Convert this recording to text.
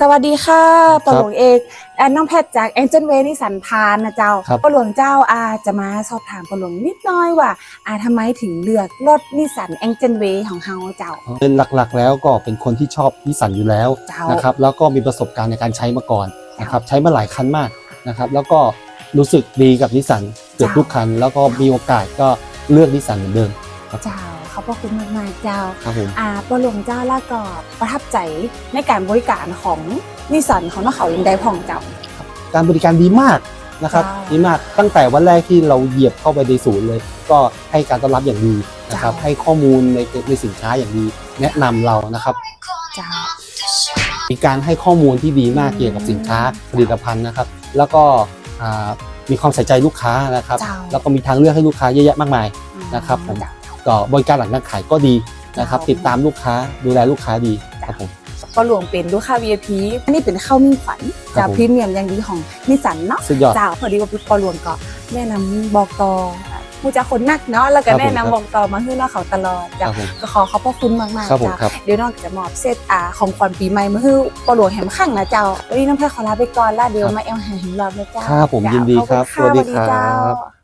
สวัสดีค่ะปะหลวงเอกอ่าน้องแพทย์จากแองเจิลเวนิสันพานนะเจ้าครับปะหลวงเจ้าอาจะมาสอบถามปะหลวงนิดหน้อยว่าอาทำไมถึงเลือกรถนิสันแองเจิลเวของเฮาเจ้าเป็นหลักๆ แล้วก็เป็นคนที่ชอบนิสสันอยู่แล้วเจ้านะครับแล้วก็มีประสบการณ์ในการใช้มาก่อนนะครับใช้มาหลายคันมากนะครับแล้วก็รู้สึกดีกับนิสสันเกือบทุกคัน แล้วก็มีโอกาสก็เลือกนิสสันเหมือนเดิมเจ้า ขอบพระคุณมากๆเจ้าครับผมอ่าปะหลวงเจ้าล่าก็ประทับใจในการบริการของนิสันของนครลินไดพ่องเจ้า การบริการดีมากนะครับว้าวดีมากตั้งแต่วันแรกที่เราเหยียบเข้าไปในศูนย์เลย ก็ให้การต้อนรับอย่างดีนะครับ จ้าให้ข้อมูลในในสินค้าอย่างดี แนะนำเรานะครับ เจ้า มีการให้ข้อมูลที่ดีมากเกี่ยวกับสินค้าผลิตภัณฑ์นะครับ แล้วก็อ่ามีความใส่ใจลูกค้านะครับ เจ้า แล้วก็มีทางเลือกให้ลูกค้าเยอะแยะมากมาย นะครับผม เจ้า ก็บริการหลังการขายก็ดีนะครับเจ้าติดตามลูกค้าดูแลลูกค้าดีครับผมปะหลวงเป็นลูกค้า VIP อันนี้เป็นข้าวมิ่งฝันครัจาบกผมพรีเมียมอย่างดีของนิสันเนาะสุดยอดเจ้าพอดีว่าปอหลวงก็แนะนำบอกต่อผู้จะคนนักเนาะแล้วก็ครับผมแนะนำบอกต่อมาให้น้องเขาตลอดคจ้ะรับผมก็ขอขอบพระคุณมากครับๆผมจ้ะครับเดี๋ยวนอกจากจะมอบเซตอ่าของขวัญปีใหม่มาให้ปอหลวงแหมข้างนะเจ้าวันนี้น้องแพรขอลาไปก่อนแล้วเดี๋ยวมาเอลหาหินรอบนะเจ้าครับผมยินดีครับขอณะสวัสดีเจ้าครับ